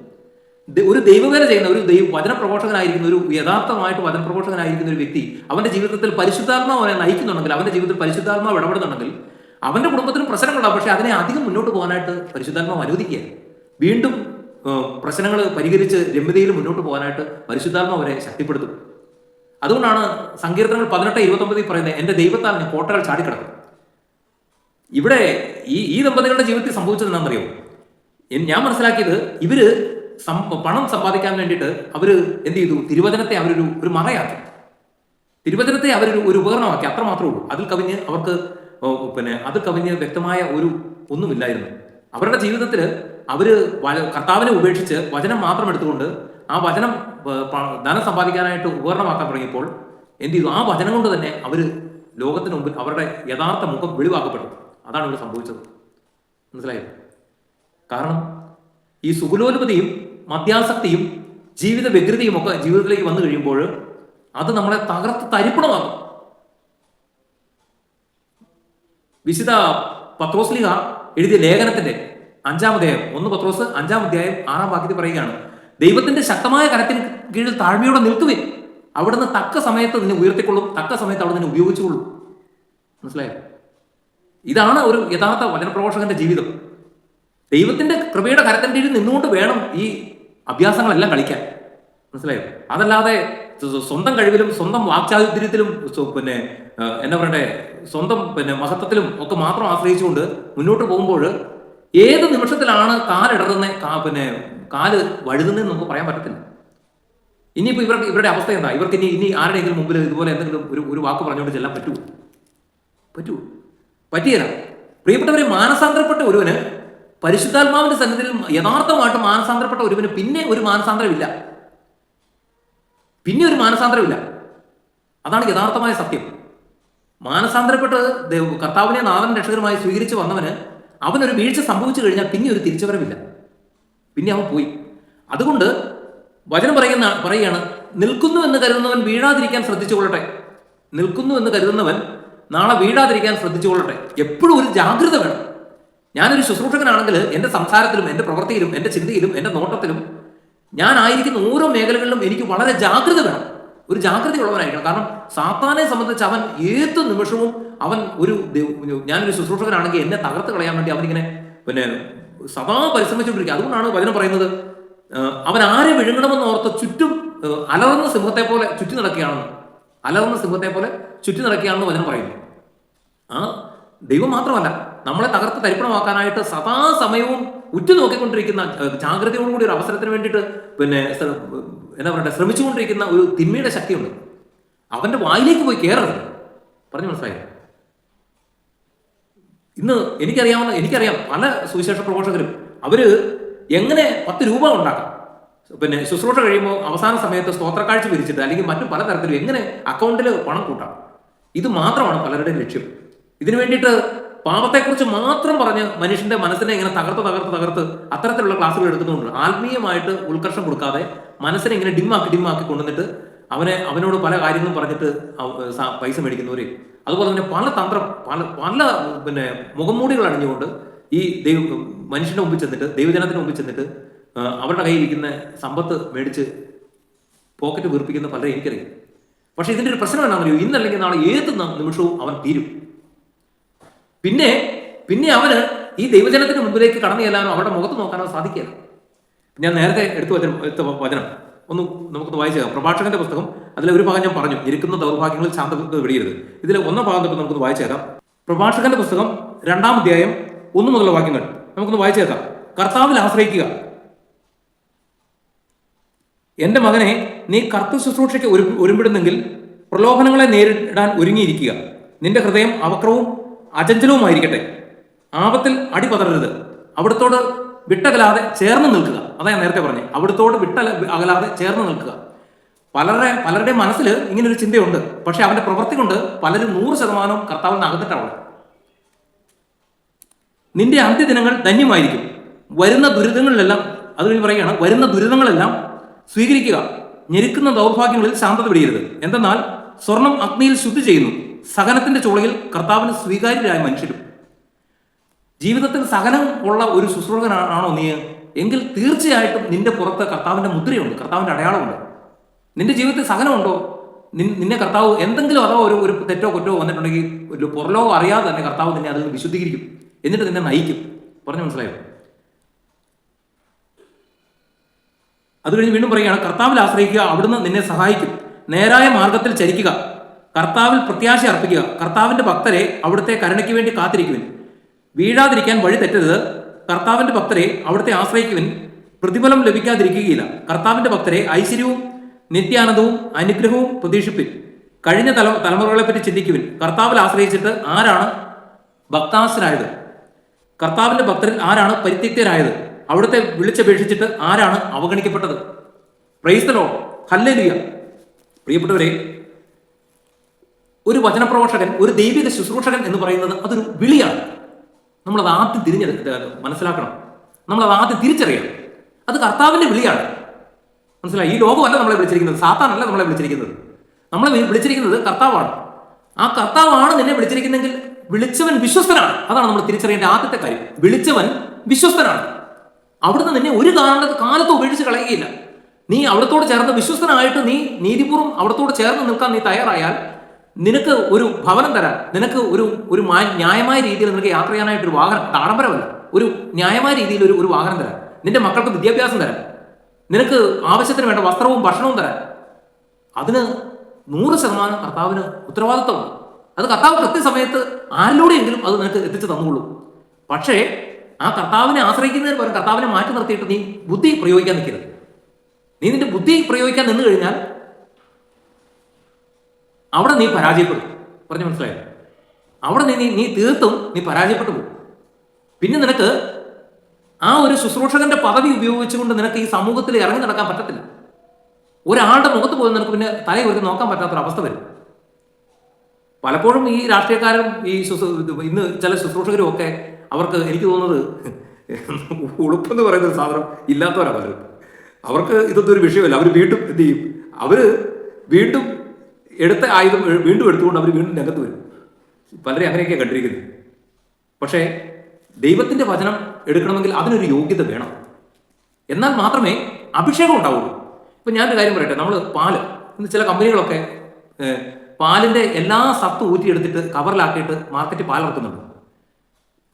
ഒരു ദൈവവേല ചെയ്യുന്ന ഒരു ദൈവ വചന പ്രഘോഷകനായിരിക്കുന്ന ഒരു യഥാർത്ഥമായിട്ട് വചന പ്രഘോഷകനായിരിക്കുന്ന ഒരു വ്യക്തി അവന്റെ ജീവിതത്തിൽ പരിശുദ്ധാത്മാവ് അവനെ നയിക്കുന്നുണ്ടെങ്കിൽ അവന്റെ ജീവിതത്തിൽ പരിശുദ്ധാത്മാവ് ഇടപെടുന്നുണ്ടെങ്കിൽ അവന്റെ കുടുംബത്തിനും പ്രശ്നങ്ങളുണ്ടാവും. പക്ഷെ അതിനെ അധികം മുന്നോട്ട് പോകാനായിട്ട് പരിശുദ്ധാത്മാവ് അനുവദിക്കുക വീണ്ടും പ്രശ്നങ്ങൾ പരിഹരിച്ച് രമ്യതയിൽ മുന്നോട്ട് പോകാനായിട്ട് പരിശുദ്ധാത്മാവ് അവരെ ശക്തിപ്പെടുത്തും. അതുകൊണ്ടാണ് സങ്കീർത്തനങ്ങൾ പതിനെട്ട് ഇരുപത്തൊമ്പതിൽ പറയുന്നത് എന്റെ ദൈവത്താൽ ഞാൻ കോട്ടകൾ ചാടിക്കിടക്കും ഇവിടെ ഈ ഈ ദമ്പതികളുടെ ജീവിതത്തിൽ സംഭവിച്ചത് എന്താണെന്നറിയോ? ഞാൻ മനസ്സിലാക്കിയത് ഇവർ പണം സമ്പാദിക്കാൻ വേണ്ടിയിട്ട് അവർ എന്ത് ചെയ്തു? തിരുവചനത്തെ അവരൊരു ഒരു മറയാക്കി. തിരുവചനത്തെ അവരൊരു ഒരു ഉപകരണമാക്കി. അത്ര മാത്രമേ ഉള്ളൂ. അതിൽ കവിഞ്ഞ് അവർക്ക് പിന്നെ അതിൽ കവിഞ്ഞ് വ്യക്തമായ ഒരു ഒന്നുമില്ലായിരുന്നു. അവരുടെ ജീവിതത്തിൽ അവർ വ- കർത്താവിനെ ഉപേക്ഷിച്ച് വചനം മാത്രം എടുത്തുകൊണ്ട് ആ വചനം ധനം സമ്പാദിക്കാനായിട്ട് ഉപകരണമാക്കാൻ തുടങ്ങിയപ്പോൾ എന്ത് ചെയ്തു? ആ വചനം കൊണ്ട് തന്നെ അവർ ലോകത്തിന് മുമ്പിൽ അവരുടെ യഥാർത്ഥ മുഖം വെളിവാക്കപ്പെട്ടു. അതാണ് ഇവിടെ സംഭവിച്ചത്. മനസ്സിലായോ? കാരണം ഈ സുഗുലോത്പതിയും മദ്യാസക്തിയും ജീവിത വ്യഗ്രതയും ഒക്കെ ജീവിതത്തിലേക്ക് വന്നു കഴിയുമ്പോൾ അത് നമ്മളെ തകർത്ത് തരിപ്പണമാകും വിശുദ്ധ പത്രോസ്ലിഹ എഴുതിയ ലേഖനത്തിന്റെ അഞ്ചാം അധ്യായം ഒന്ന് പത്രോസ് അഞ്ചാം അധ്യായം ആറാം വാക്യത്തിൽ പറയുകയാണ് ദൈവത്തിന്റെ ശക്തമായ കരത്തിന് കീഴിൽ താഴ്മയോടെ നിൽക്കുവേ അവിടുന്ന് തക്ക സമയത്ത് നിന്നെ ഉയർത്തിക്കൊള്ളും തക്ക സമയത്ത് അവിടെ നിന്നെ ഉപയോഗിച്ചുകൊള്ളും. മനസ്സിലായോ? ഇതാണ് ഒരു യഥാർത്ഥ വചനപ്രഘോഷകന്റെ ജീവിതം. ദൈവത്തിന്റെ കൃപയുടെ കരത്തിന്റെ കീഴിൽ നിന്നുകൊണ്ട് വേണം ഈ അഭ്യാസങ്ങളെല്ലാം കളിക്കാൻ. മനസ്സിലായോ? അതല്ലാതെ സ്വന്തം കഴിവിലും സ്വന്തം വാക്ചാതുര്യത്തിലും പിന്നെ എന്താ പറയണ്ടേ സ്വന്തം പിന്നെ മഹത്വത്തിലും ഒക്കെ മാത്രം ആശ്രയിച്ചുകൊണ്ട് മുന്നോട്ട് പോകുമ്പോൾ ഏത് നിമിഷത്തിലാണ് കാലിടറുന്ന കാ പിന്നെ കാൽ വഴുതുന്നതെന്ന് നമുക്ക് പറയാൻ പറ്റത്തില്ല. ഇനിയിപ്പോ ഇവർക്ക് ഇവരുടെ അവസ്ഥ എന്താ? ഇവർക്ക് ഇനി ഇനി ആരുടെയെങ്കിലും മുമ്പിൽ ഇതുപോലെ എന്തെങ്കിലും ഒരു ഒരു വാക്ക് പറഞ്ഞുകൊണ്ട് ചെല്ലാൻ പറ്റുമോ പറ്റുമോ പറ്റിയല്ല പ്രിയപ്പെട്ടവരെ മാനസാന്തരപ്പെട്ട ഒരുവന് പരിശുദ്ധാത്മാവിന്റെ സന്നിധിയിൽ യഥാർത്ഥമായിട്ട് മാനസാന്തരപ്പെട്ട ഒരുവന് പിന്നെ ഒരു മാനസാന്തരമില്ല. പിന്നെ ഒരു മാനസാന്തരമില്ല. അതാണ് യഥാർത്ഥമായ സത്യം. മാനസാന്തരപ്പെട്ട് കർത്താവിനെ നാഥൻ രക്ഷകരുമായി സ്വീകരിച്ചു വന്നവന് അവനൊരു വീഴ്ച സംഭവിച്ചു കഴിഞ്ഞാൽ പിന്നെ ഒരു തിരിച്ചുവരവില്ല. പിന്നെ അവൻ പോയി. അതുകൊണ്ട് വചനം പറയുന്ന പറയുകയാണ് നിൽക്കുന്നു എന്ന് കരുതുന്നവൻ വീഴാതിരിക്കാൻ ശ്രദ്ധിച്ചുകൊള്ളട്ടെ. നിൽക്കുന്നു എന്ന് കരുതുന്നവൻ നാളെ വീഴാതിരിക്കാൻ ശ്രദ്ധിച്ചുകൊള്ളട്ടെ. എപ്പോഴും ഒരു ജാഗ്രത വേണം. ഞാനൊരു ശുശ്രൂഷകനാണെങ്കിൽ എന്റെ സംസാരത്തിലും എന്റെ പ്രവൃത്തിയിലും എന്റെ ചിന്തയിലും എന്റെ നോട്ടത്തിലും ഞാൻ ആയിരിക്കുന്ന ഓരോ മേഖലകളിലും എനിക്ക് വളരെ ജാഗ്രത വേണം. ഒരു ജാഗ്രതയുള്ളവനായിരിക്കണം. കാരണം സാത്താനെ സംബന്ധിച്ച് അവൻ ഏത് നിമിഷവും അവൻ ഒരു ഞാനൊരു ശുശ്രൂഷകനാണെങ്കിൽ എന്നെ തകർത്ത് കളയാൻ വേണ്ടി അവനിങ്ങനെ പിന്നെ സദാ പരിശ്രമിച്ചുകൊണ്ടിരിക്കുക. അതുകൊണ്ടാണ് വചനം പറയുന്നത് അവൻ ആരെ വിഴുങ്ങണമെന്ന് ഓർത്ത് ചുറ്റും അലറുന്ന സിംഹത്തെ പോലെ ചുറ്റി നടക്കുകയാണെന്ന് അലറുന്ന സിംഹത്തെ പോലെ ചുറ്റി നടക്കുകയാണെന്ന് വചനം പറയുന്നു. ആ ദൈവം മാത്രമല്ല നമ്മളെ തകർത്ത് തരിപ്പണമാക്കാനായിട്ട് സദാസമയവും ഉറ്റുനോക്കിക്കൊണ്ടിരിക്കുന്ന നോക്കിക്കൊണ്ടിരിക്കുന്ന ജാഗ്രതയോടുകൂടി ഒരു അവസരത്തിന് വേണ്ടിയിട്ട് പിന്നെ എന്താ പറയുക ശ്രമിച്ചുകൊണ്ടിരിക്കുന്ന ഒരു തിന്മയുടെ ശക്തിയുണ്ട്. അവന്റെ വായിലേക്ക് പോയി കയറരുത് പറഞ്ഞു മനസ്സിലായി? ഇന്ന് എനിക്കറിയാവുന്ന എനിക്കറിയാം പല സുവിശേഷ പ്രഘോഷകരും അവർ എങ്ങനെ പത്ത് രൂപ ഉണ്ടാക്കാം. പിന്നെ ശുശ്രൂഷ കഴിയുമ്പോൾ അവസാന സമയത്ത് സ്തോത്രക്കാഴ്ച വിരിച്ചിട്ട് അല്ലെങ്കിൽ മറ്റു പല തരത്തിലും എങ്ങനെ അക്കൗണ്ടിൽ പണം കൂട്ടാം. ഇത് മാത്രമാണ് പലരുടെയും ലക്ഷ്യം. ഇതിനു വേണ്ടിയിട്ട് പാപത്തെക്കുറിച്ച് മാത്രം പറഞ്ഞ് മനുഷ്യന്റെ മനസ്സിനെ ഇങ്ങനെ തകർത്ത് തകർത്ത് തകർത്ത് അത്തരത്തിലുള്ള ക്ലാസ്സുകൾ എടുക്കുന്നുണ്ട് ആത്മീയമായിട്ട് ഉത്കർഷം കൊടുക്കാതെ മനസ്സിനെ ഇങ്ങനെ ഡിമ്മാക്കി ഡിമ്മാക്കി കൊണ്ടുവന്നിട്ട് അവനെ അവനോട് പല കാര്യങ്ങളും പറഞ്ഞിട്ട് പൈസ മേടിക്കുന്നവര്. അതുപോലെ തന്നെ പല തന്ത്രം പല പല പിന്നെ മുഖംമൂടികൾ അണിഞ്ഞുകൊണ്ട് ഈ ദൈവ മനുഷ്യന്റെ മുമ്പിൽ ചെന്നിട്ട് ദൈവജനത്തിന് മുമ്പിൽ ചെന്നിട്ട് അവരുടെ കയ്യിൽ ഇരിക്കുന്ന സമ്പത്ത് മേടിച്ച് പോക്കറ്റ് വീർപ്പിക്കുന്ന പലരെ എനിക്കറിയാം. പക്ഷെ ഇതിന്റെ ഒരു പ്രശ്നം എന്താണെന്നറിയോ ഇന്നല്ലെങ്കിൽ നാളെ ഏത് നിമിഷവും അവൻ തീരും. പിന്നെ പിന്നെ അവന് ഈ ദൈവജനത്തിന്റെ മുമ്പിലേക്ക് കടന്നു ചെല്ലാനോ അവരുടെ മുഖത്ത് നോക്കാനോ സാധിക്കില്ല ഞാൻ നേരത്തെ എടുത്തു വചനം എടുത്ത വചനം ഒന്ന് നമുക്കൊന്ന് വായിച്ചേക്കാം പ്രഭാഷകന്റെ പുസ്തകം അതിലെ ഒരു ഭാഗം ഞാൻ പറഞ്ഞു. ഇരിക്കുന്ന ദൗർഭാഗ്യങ്ങളിൽ ശാന്തത വെടിയരുത്. ഇതിലെ ഒന്നാം ഭാഗം തൊട്ട് നമുക്കൊന്ന് വായിച്ചേക്കാം പ്രഭാഷകന്റെ പുസ്തകം രണ്ടാം അധ്യായം ഒന്ന് മുതലുള്ള വാക്യങ്ങൾ. നമുക്കൊന്ന് വായിച്ചേക്കാം കർത്താവിൽ ആശ്രയിക്കുക. എന്റെ മകനെ നീ കർത്തു ശുശ്രൂഷയ്ക്ക് ഒരു ഒരുമ്പിടുന്നെങ്കിൽ പ്രലോഭനങ്ങളെ നേരിടാൻ ഒരുങ്ങിയിരിക്കുക. നിന്റെ ഹൃദയം അവക്രവും അചഞ്ചലവുമായിരിക്കട്ടെ. ആപത്തിൽ അടിപതറരുത്. അവിടത്തോട് വിട്ടകലാതെ ചേർന്ന് നിൽക്കുക. അതാ നേരത്തെ പറഞ്ഞു. അവിടത്തോട് വിട്ട അകലാതെ ചേർന്ന് നിൽക്കുക. പലരുടെ പലരുടെ മനസ്സിൽ ഇങ്ങനൊരു ചിന്തയുണ്ട്. പക്ഷെ അവന്റെ പ്രവൃത്തി കൊണ്ട് പലരും നൂറ് ശതമാനവും കർത്താവിന് അകത്തിട്ടാണ് നിന്റെ അന്ത്യദിനങ്ങൾ ധന്യമായിരിക്കും. വരുന്ന ദുരിതങ്ങളിലെല്ലാം അതുവഴി പറയുകയാണ്. വരുന്ന ദുരിതങ്ങളെല്ലാം സ്വീകരിക്കുക. ഞെരുക്കുന്ന ദൗർഭാഗ്യങ്ങളിൽ ശാന്തത പിടിയരുത്. എന്തെന്നാൽ സ്വർണം അഗ്നിയിൽ ശുദ്ധി ചെയ്യുന്നു. സഹനത്തിന്റെ ചുളയിൽ കർത്താവിന് സ്വീകാര്യരായ മനുഷ്യരും. ജീവിതത്തിൽ സഹനം ഉള്ള ഒരു ശുശ്രൂഷകനാണോ നീ? എങ്കിൽ തീർച്ചയായിട്ടും നിന്റെ പുറത്ത് കർത്താവിന്റെ മുദ്രയുണ്ട്. കർത്താവിന്റെ അടയാളമുണ്ട്. നിന്റെ ജീവിതത്തിൽ സഹനമുണ്ടോ? നിന്നെ കർത്താവ് എന്തെങ്കിലും അതോ ഒരു ഒരു തെറ്റോ കുറ്റോ വന്നിട്ടുണ്ടെങ്കിൽ ഒരു പുറലോ അറിയാതെ തന്നെ കർത്താവ് നിന്നെ അതിൽ നിന്ന് വിശുദ്ധീകരിക്കും. എന്നിട്ട് നിന്നെ നയിക്കും. പറഞ്ഞു മനസ്സിലായോ? അത് കഴിഞ്ഞ് വീണ്ടും പറയുകയാണ് കർത്താവിൽ ആശ്രയിക്കുക അവിടുന്ന് നിന്നെ സഹായിക്കും. നേരായ മാർഗത്തിൽ ചരിക്കുക. കർത്താവിൽ പ്രത്യാശ അർപ്പിക്കുക. കർത്താവിന്റെ ഭക്തരെ അവിടുത്തെ കരുണയ്ക്ക് വേണ്ടി കാത്തിരിക്കുവിൻ. വീഴാതിരിക്കാൻ വഴി തെറ്റരുത്. കർത്താവിന്റെ ഭക്തരെ അവിടുത്തെ ആശ്രയിക്കുവിൻ. പ്രതിഫലം ലഭിക്കാതിരിക്കുകയില്ല. കർത്താവിന്റെ ഭക്തരെ ഐശ്വര്യവും നിത്യാനന്ദവും അനുഗ്രഹവും പ്രതീക്ഷിപ്പിൻ. കഴിഞ്ഞ തല തലമുറകളെ പറ്റി ചിന്തിക്കുവിൻ. കർത്താവിൽ ആശ്രയിച്ചിട്ട് ആരാണ് ഭക്താസനായത്? കർത്താവിന്റെ ഭക്തരിൽ ആരാണ് പരിത്യക്തരായത്? അവിടുത്തെ വിളിച്ചപേക്ഷിച്ചിട്ട് ആരാണ് അവഗണിക്കപ്പെട്ടത്? പ്രൈസ്തലോ ഹല്ലേലിയ പ്രിയപ്പെട്ടവരെ ഒരു വചനപ്രഭാഷകൻ ഒരു ദൈവിക ശുശ്രൂഷകൻ എന്ന് പറയുന്നത് അതൊരു വിളിയാണ്. നമ്മളത് ആദ്യം തിരിഞ്ഞെടുത്ത് മനസ്സിലാക്കണം. നമ്മളത് ആദ്യം തിരിച്ചറിയണം. അത് കർത്താവിന്റെ വിളിയാണ്. മനസ്സിലായി? ഈ ലോകമല്ല നമ്മളെ വിളിച്ചിരിക്കുന്നത്. സാത്താനല്ല നമ്മളെ വിളിച്ചിരിക്കുന്നത്. നമ്മളെ വിളിച്ചിരിക്കുന്നത് കർത്താവാണ്. ആ കർത്താവാണ് നിന്നെ വിളിച്ചിരിക്കുന്നെങ്കിൽ വിളിച്ചവൻ വിശ്വസ്തനാണ്. അതാണ് നമ്മൾ തിരിച്ചറിയേണ്ട ആദ്യത്തെ കാര്യം. വിളിച്ചവൻ വിശ്വസ്തനാണ്. അവിടുന്ന് നിന്നെ ഒരു കാലത്ത് കാലത്ത് ഉപേക്ഷിച്ച് കളയുകയില്ല. നീ അവിടത്തോട് ചേർന്ന് വിശ്വസ്തനായിട്ട് നീ നീതിപൂർവം അവിടത്തോട് ചേർന്ന് നിൽക്കാൻ നീ തയ്യാറായാൽ നിനക്ക് ഒരു ഭവനം തരാൻ നിനക്ക് ഒരു ഒരു ന്യായമായ രീതിയിൽ നിനക്ക് യാത്ര ചെയ്യാനായിട്ട് ഒരു വാഹനം ആഡംബരമല്ല. ഒരു ന്യായമായ രീതിയിൽ ഒരു ഒരു വാഹനം തരാൻ നിന്റെ മക്കൾക്ക് വിദ്യാഭ്യാസം തരാൻ നിനക്ക് ആവശ്യത്തിന് വേണ്ട വസ്ത്രവും ഭക്ഷണവും തരാൻ. അതിന് നൂറ് ശതമാനം കർത്താവിന് ഉത്തരവാദിത്വമാണ് അത് കർത്താവ് കൃത്യസമയത്ത് ആരിലൂടെയെങ്കിലും അത് നിനക്ക് എത്തിച്ചു തന്നുള്ളൂ പക്ഷേ ആ കർത്താവിനെ ആശ്രയിക്കുന്നതിന് പകരം കർത്താവിനെ മാറ്റി നിർത്തിയിട്ട് നീ ബുദ്ധി പ്രയോഗിക്കാൻ നിൽക്കരുത്. നീ നിന്റെ ബുദ്ധി പ്രയോഗിക്കാൻ നിന്ന് കഴിഞ്ഞാൽ അവിടെ നീ പരാജയപ്പെടും. പറഞ്ഞു മനസ്സിലായോ? അവിടെ നീ നീ- തീർത്തും നീ പരാജയപ്പെട്ടു പോകും. പിന്നെ നിനക്ക് ആ ഒരു ശുശ്രൂഷകന്റെ പദവി ഉപയോഗിച്ചുകൊണ്ട് നിനക്ക് ഈ സമൂഹത്തിൽ ഇറങ്ങി നടക്കാൻ പറ്റത്തില്ല. ഒരാളുടെ മുഖത്ത് പോലും നിനക്ക് പിന്നെ തലയിൽ ഒരു നോക്കാൻ പറ്റാത്തൊരവസ്ഥ വരും. പലപ്പോഴും ഈ രാഷ്ട്രീയക്കാരും ഈ ഇന്ന് ചില ശുശ്രൂഷകരും ഒക്കെ അവർക്ക് എനിക്ക് തോന്നുന്നത് ഉളുപ്പെന്ന് പറയുന്ന സാധനം ഇല്ലാത്തവരാ പലരും. അവർക്ക് ഇതൊന്നും ഒരു വിഷയമല്ല. അവർ വീണ്ടും എന്ത് ചെയ്യും? അവർ വീണ്ടും എടുത്ത ആയുധം വീണ്ടും എടുത്തുകൊണ്ട് അവർ വീണ്ടും രംഗത്ത് വരും. പലരെ അങ്ങനെയൊക്കെ കണ്ടിരിക്കുന്നത്. പക്ഷേ ദൈവത്തിന്റെ വചനം എടുക്കണമെങ്കിൽ അതിനൊരു യോഗ്യത വേണം. എന്നാൽ മാത്രമേ അഭിഷേകം ഉണ്ടാവുള്ളൂ. ഇപ്പം ഞാനൊരു കാര്യം പറയട്ടെ. നമ്മൾ പാൽ ഇന്ന് ചില കമ്പനികളൊക്കെ പാലിന്റെ എല്ലാ സത്ത് ഊറ്റിയെടുത്തിട്ട് കവറിലാക്കിയിട്ട് മാർക്കറ്റിൽ പാലിറക്കുന്നുണ്ട്.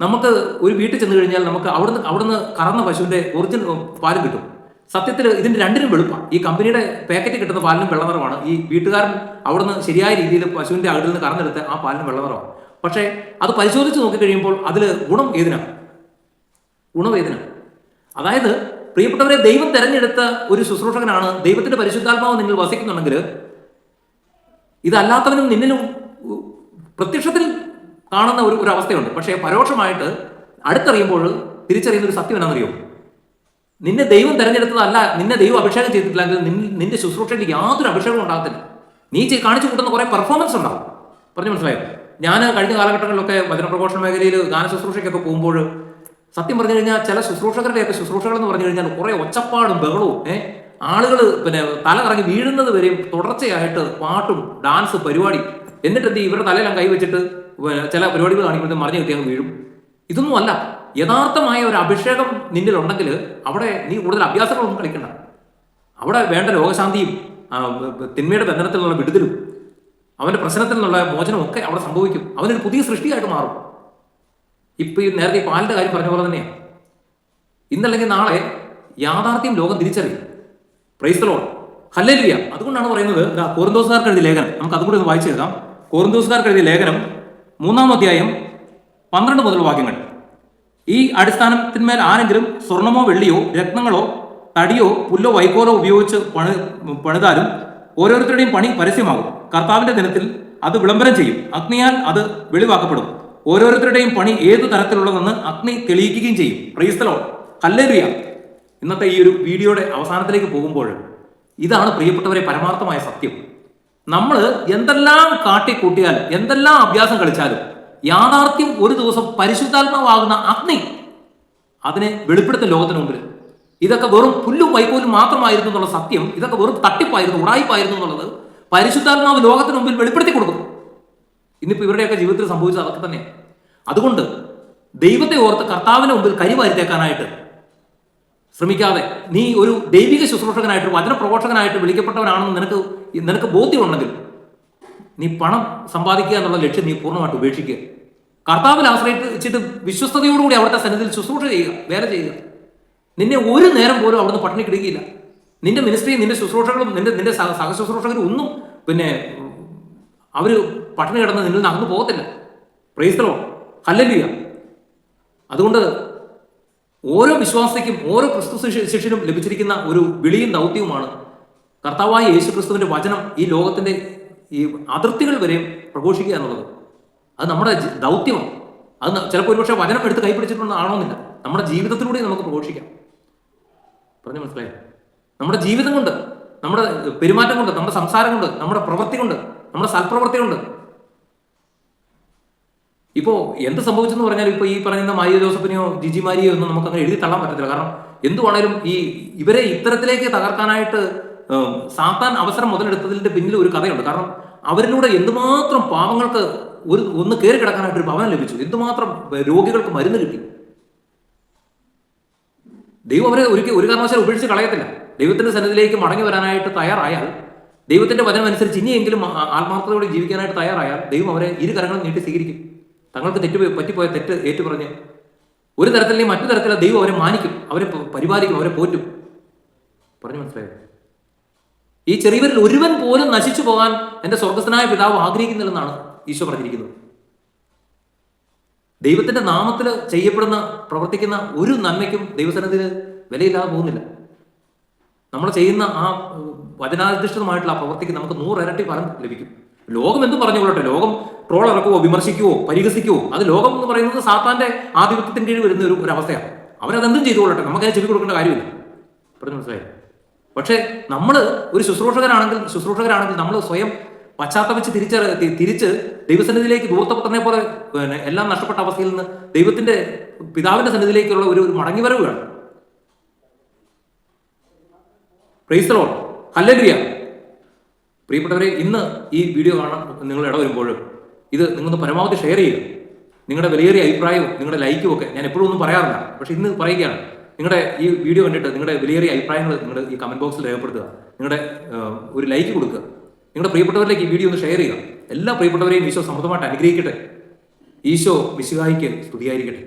നമുക്ക് ഒരു വീട്ടിൽ ചെന്ന് കഴിഞ്ഞാൽ നമുക്ക് അവിടുന്ന് അവിടുന്ന് കറന്ന പശുവിന്റെ ഒറിജിനൽ പാലും കിട്ടും. സത്യത്തിൽ ഇതിന്റെ രണ്ടിനും വെളുപ്പാണ്. ഈ കമ്പനിയുടെ പാക്കറ്റ് കിട്ടുന്ന പാലിനും വെള്ളനിറമാണ്. ഈ വീട്ടുകാരൻ അവിടുന്ന് ശരിയായ രീതിയിൽ പശുവിന്റെ അകിടിൽ നിന്ന് കറന്നെടുത്ത് ആ പാലിന് വെള്ളനിറമാണ്. പക്ഷേ അത് പരിശോധിച്ച് നോക്കിക്കഴിയുമ്പോൾ അതിൽ ഗുണം ഏതിനാണ് ഗുണവേദന അതായത് പ്രിയപ്പെട്ടവരെ ദൈവം തെരഞ്ഞെടുത്ത ഒരു ശുശ്രൂഷകനാണ് ദൈവത്തിന്റെ പരിശുദ്ധാത്മാവ് നിങ്ങൾ വസിക്കുന്നുണ്ടെങ്കിൽ ഇതല്ലാത്തവനും നിന്നിലും പ്രത്യക്ഷത്തിൽ കാണുന്ന ഒരു ഒരു അവസ്ഥയുണ്ട്. പക്ഷേ പരോക്ഷമായിട്ട് അടുത്തറിയുമ്പോൾ തിരിച്ചറിയുന്ന ഒരു സത്യം എന്നാണെന്നറിയോ നിന്നെ ദൈവം തിരഞ്ഞെടുത്തതല്ല നിന്നെ ദൈവം അഭിഷേകം ചെയ്തിട്ടില്ലെങ്കിൽ നിന്റെ ശുശ്രൂഷയിൽ യാതൊരു അഭിഷേകവും ഉണ്ടാകത്തില്ല. നീ കാണിച്ചു കൂട്ടുന്ന കുറെ പെർഫോമൻസ് ഉണ്ടാവും. പറഞ്ഞു മനസ്സിലായോ? ഞാൻ കഴിഞ്ഞ കാലഘട്ടങ്ങളിലൊക്കെ വചനപ്രഘോഷണ മേഖലയിൽ ഗാന ശുശ്രൂഷയ്ക്കൊക്കെ പോകുമ്പോൾ സത്യം പറഞ്ഞു കഴിഞ്ഞാൽ ചില ശുശ്രൂഷകരുടെയൊക്കെ ശുശ്രൂഷകൾ എന്ന് പറഞ്ഞു കഴിഞ്ഞാൽ കുറെ ഒച്ചപ്പാടും ബഹളവും ഏഹ് ആളുകൾ പിന്നെ തല കറങ്ങി വീഴുന്നത് വരെയും തുടർച്ചയായിട്ട് പാട്ടും ഡാൻസ് പരിപാടി. എന്നിട്ട് എന്ത്? ഇവരുടെ തലയിലും കൈവച്ചിട്ട് ചില പരിപാടികൾ കാണിക്കുമ്പോൾ മറിഞ്ഞു കിട്ടി അങ്ങ് വീഴും. ഇതൊന്നും അല്ല യഥാർത്ഥമായ ഒരു അഭിഷേകം നിന്നിൽ ഉണ്ടെങ്കിൽ അവിടെ നീ കൂടുതൽ അഭ്യാസങ്ങളൊന്നും കളിക്കണ്ട. അവിടെ വേണ്ട രോഗശാന്തിയും തിന്മയുടെ ബന്ധനത്തിൽ നിന്നുള്ള വിടുതലും അവന്റെ പ്രശ്നത്തിൽ നിന്നുള്ള മോചനം ഒക്കെ അവിടെ സംഭവിക്കും. അവനൊരു പുതിയ സൃഷ്ടിയായിട്ട് മാറും. ഇപ്പൊ ഈ നേരത്തെ പാലിന്റെ കാര്യം പറഞ്ഞ പോലെ തന്നെയാണ് ഇന്നല്ലെങ്കിൽ നാളെ യാഥാർത്ഥ്യം ലോകം തിരിച്ചറിയും. Praise the Lord hallelujah. അതുകൊണ്ടാണ് പറയുന്നത് കോറിന്തോസുകാർക്ക് എഴുതിയ ലേഖനം. നമുക്ക് അതുകൂടി ഒന്ന് വായിച്ചു കേൾക്കാം കോറിന്തോസുകാർക്ക് എഴുതിയ ലേഖനം മൂന്നാം അധ്യായം പന്ത്രണ്ട് മുതൽ വാക്യങ്ങൾ. ഈ അടിസ്ഥാനത്തിന്മേൽ ആരെങ്കിലും സ്വർണമോ വെള്ളിയോ രത്നങ്ങളോ തടിയോ പുല്ലോ വൈക്കോലോ ഉപയോഗിച്ച് പണി പണിതാലും ഓരോരുത്തരുടെയും പണി പരസ്യമാകും. കർത്താവിന്റെ ദിനത്തിൽ അത് വിളംബരം ചെയ്യും. അഗ്നിയാൽ അത് വെളിവാക്കപ്പെടും. ഓരോരുത്തരുടെയും പണി ഏത് തരത്തിലുള്ളതെന്ന് അഗ്നി തെളിയിക്കുകയും ചെയ്യും. പ്രീസ്തലോ കല്ലേറിയ ഇന്നത്തെ ഈ ഒരു വീഡിയോയുടെ അവസാനത്തിലേക്ക് പോകുമ്പോൾ ഇതാണ് പ്രിയപ്പെട്ടവരെ പരമാർത്ഥമായ സത്യം. നമ്മൾ എന്തെല്ലാം കാട്ടിക്കൂട്ടിയാലും എന്തെല്ലാം അഭ്യാസം കളിച്ചാലും യാഥാർത്ഥ്യം ഒരു ദിവസം പരിശുദ്ധാത്മാവാകുന്ന അഗ്നി അതിനെ വെളിപ്പെടുത്തും ലോകത്തിന് മുമ്പിൽ ഇതൊക്കെ വെറും പുല്ലും വൈക്കോലും മാത്രമായിരുന്നു എന്നുള്ള സത്യം ഇതൊക്കെ വെറും തട്ടിപ്പായിരുന്നു ഉടായിപ്പായിരുന്നു എന്നുള്ളത് പരിശുദ്ധാത്മാവ് ലോകത്തിന് മുമ്പിൽ വെളിപ്പെടുത്തി കൊടുക്കും ഇന്നിപ്പോൾ ഇവരുടെയൊക്കെ ജീവിതത്തിൽ സംഭവിച്ചത് അതൊക്കെ തന്നെ. അതുകൊണ്ട് ദൈവത്തെ ഓർത്ത് കർത്താവിന് മുമ്പിൽ കരിവാരിത്തേക്കാനായിട്ട് ശ്രമിക്കാതെ നീ ഒരു ദൈവിക ശുശ്രൂഷകനായിട്ട് വചന പ്രഘോഷകനായിട്ട് വിളിക്കപ്പെട്ടവനാണെന്ന് നിനക്ക് നിനക്ക് ബോധ്യമുണ്ടെങ്കിൽ നീ പണം സമ്പാദിക്കുക എന്നുള്ള ലക്ഷ്യം നീ പൂർണമായിട്ട് ഉപേക്ഷിക്കുക. കർത്താവിൽ ആശ്രയിച്ചിട്ട് വിശ്വസ്തയോടുകൂടി അവിടുത്തെ സന്നിധിയിൽ ശുശ്രൂഷ ചെയ്യുക വേറെ ചെയ്യുക. നിന്നെ ഒരു നേരം പോലും അവിടുന്ന് പട്ടിണി കിടക്കില്ല നിന്റെ മിനിസ്ട്രിയും നിന്റെ ശുശ്രൂഷകളും നിന്റെ നിന്റെ സഹ സഹശുശ്രൂഷകരും ഒന്നും പിന്നെ അവർ പട്ടിണി കിടന്ന് നിന്നിൽ നിന്ന് അകന്നു പോകത്തില്ല. പ്രൈസ്തലോ ഹല്ലലിയ അതുകൊണ്ട് ഓരോ വിശ്വാസിക്കും ഓരോ ക്രിസ്തു ശിഷ്യ- ശിഷ്യനും ലഭിച്ചിരിക്കുന്ന ഒരു വിളിയും ദൗത്യവുമാണ് കർത്താവായ യേശു ക്രിസ്തുവിന്റെ വചനം ഈ ലോകത്തിന്റെ ഈ അതിർത്തികൾ വരെയും പ്രഘോഷിക്കുക എന്നുള്ളത്. അത് നമ്മുടെ ദൗത്യമാണ് അത് ചിലപ്പോൾ ഒരുപക്ഷെ വചനം എടുത്ത് കൈപ്പിടിച്ചിട്ടുണ്ടെന്ന് ആണോന്നില്ല നമ്മുടെ ജീവിതത്തിലൂടെ നമുക്ക് പ്രഘോഷിക്കാം. പറഞ്ഞു മനസ്സിലായോ? നമ്മുടെ ജീവിതം കൊണ്ട് നമ്മുടെ പെരുമാറ്റം കൊണ്ട് നമ്മുടെ സംസാരം കൊണ്ട് നമ്മുടെ പ്രവൃത്തി കൊണ്ട് നമ്മുടെ സൽപ്രവൃത്തി കൊണ്ട്. ഇപ്പോ എന്ത് സംഭവിച്ചെന്ന് പറഞ്ഞാൽ ഇപ്പൊ ഈ പറയുന്ന മാരിയ ജോസഫിനെയോ ജിജി മാരിയോ ഒന്നും നമുക്ക് അങ്ങനെ എഴുതി തള്ളാൻ പറ്റത്തില്ല. കാരണം എന്തുവാണേലും ഈ ഇവരെ ഇത്തരത്തിലേക്ക് തകർക്കാനായിട്ട് സാത്താൻ അവസരം മുതലെടുത്തതിന്റെ പിന്നിൽ ഒരു കഥയുണ്ട്. കാരണം അവരിലൂടെ എന്തുമാത്രം പാവങ്ങൾക്ക് ഒരു ഒന്ന് കയറി കിടക്കാനായിട്ട് ഒരു ഭവനം ലഭിച്ചു. എന്തുമാത്രം രോഗികൾക്ക് മരുന്ന് കിട്ടി. ദൈവം അവരെ ഒരിക്കൽ ഒരു കാരണവശാലും ഉപേക്ഷിച്ച് കളയത്തില്ല. ദൈവത്തിന്റെ സന്നിധിയിലേക്ക് മടങ്ങി വരാനായിട്ട് തയ്യാറായാൽ ദൈവത്തിന്റെ വചനം അനുസരിച്ച് ഇനിയെങ്കിലും ആത്മാർത്ഥതയോടെ ജീവിക്കാനായിട്ട് തയ്യാറായാൽ ദൈവം അവരെ ഇരു കരങ്ങളും നീട്ടി സ്വീകരിക്കും. തങ്ങൾക്ക് തെറ്റുപോയി പറ്റിപ്പോയ തെറ്റ് ഏറ്റുപറഞ്ഞ് ഒരു തരത്തിലെങ്കിൽ മറ്റു തരത്തിലുള്ള ദൈവം അവരെ മാനിക്കും അവരെ പരിപാലിക്കും അവരെ പോറ്റും. പറഞ്ഞു മനസ്സിലായോ? ഈ ചെറിയവരിൽ ഒരുവൻ പോലും നശിച്ചു പോകാൻ എന്റെ സ്വർഗസ്ഥനായ പിതാവ് ആഗ്രഹിക്കുന്നില്ലെന്നാണ് ഈശോ പറഞ്ഞിരിക്കുന്നത്. ദൈവത്തിന്റെ നാമത്തിൽ ചെയ്യപ്പെടുന്ന പ്രവർത്തിക്കുന്ന ഒരു നന്മയ്ക്കും ദൈവസനത്തിന് വിലയില്ലാതെ പോകുന്നില്ല. നമ്മൾ ചെയ്യുന്ന ആ വചനാധിഷ്ഠിതമായിട്ടുള്ള ആ പ്രവർത്തിക്ക് നമുക്ക് നൂറിരട്ടി ഫലം ലഭിക്കും. ലോകം എന്തും പറഞ്ഞുകൊള്ളട്ടെ ലോകം ട്രോൾ ഇറക്കുവോ വിമർശിക്കുവോ പരിഹസിക്കുവോ? അത് ലോകം എന്ന് പറയുന്നത് സാത്താന്റെ ആധിപത്യത്തിന് കീഴിൽ വരുന്ന ഒരു ഒരു അവസ്ഥയാണ്. അവരതെന്തും ചെയ്തുകൊള്ളട്ടെ നമുക്കതിനെ ചെവി കൊടുക്കേണ്ട കാര്യമില്ല. പറഞ്ഞു മനസ്സിലായി? പക്ഷേ നമ്മൾ ഒരു ശുശ്രൂഷകരാണെങ്കിൽ ശുശ്രൂഷകരാണെങ്കിൽ നമ്മൾ സ്വയം പശ്ചാത്തപിച്ച് തിരിച്ച തിരിച്ച് ദൈവസന്നിധിയിലേക്ക് ദൂർത്തപുത്രനെ പോലെ എല്ലാം നഷ്ടപ്പെട്ട അവസ്ഥയിൽ നിന്ന് ദൈവത്തിന്റെ പിതാവിന്റെ സന്നിധിയിലേക്കുള്ള ഒരു മടങ്ങി മടങ്ങിവരവ് വേണം. പ്രൈസ്തലോ ഹല്ലലുയ പ്രിയപ്പെട്ടവരെ ഇന്ന് ഈ വീഡിയോ കാണാൻ നിങ്ങൾ ഇടവരുമ്പോൾ ഇത് നിങ്ങളൊന്ന് പരമാവധി ഷെയർ ചെയ്യുക. നിങ്ങളുടെ വിലയേറിയ അഭിപ്രായവും നിങ്ങളുടെ ലൈക്കും ഒക്കെ ഞാൻ എപ്പോഴും ഒന്നും പറയാറില്ല. പക്ഷെ ഇന്ന് പറയുകയാണ് നിങ്ങളുടെ ഈ വീഡിയോ കണ്ടിട്ട് നിങ്ങളുടെ വിലയേറിയ അഭിപ്രായങ്ങൾ നിങ്ങൾ ഈ കമന്റ് ബോക്സിൽ രേഖപ്പെടുത്തുക. നിങ്ങളുടെ ഒരു ലൈക്ക് കൊടുക്കുക. നിങ്ങളുടെ പ്രിയപ്പെട്ടവരിലേക്ക് ഈ വീഡിയോ ഒന്ന് ഷെയർ ചെയ്യുക. എല്ലാ പ്രിയപ്പെട്ടവരെയും ഈശോ സമൃദ്ധമായിട്ട് അനുഗ്രഹിക്കട്ടെ. ഈശോ വിശുഹായിക്ക് സ്തുതിയായിരിക്കട്ടെ.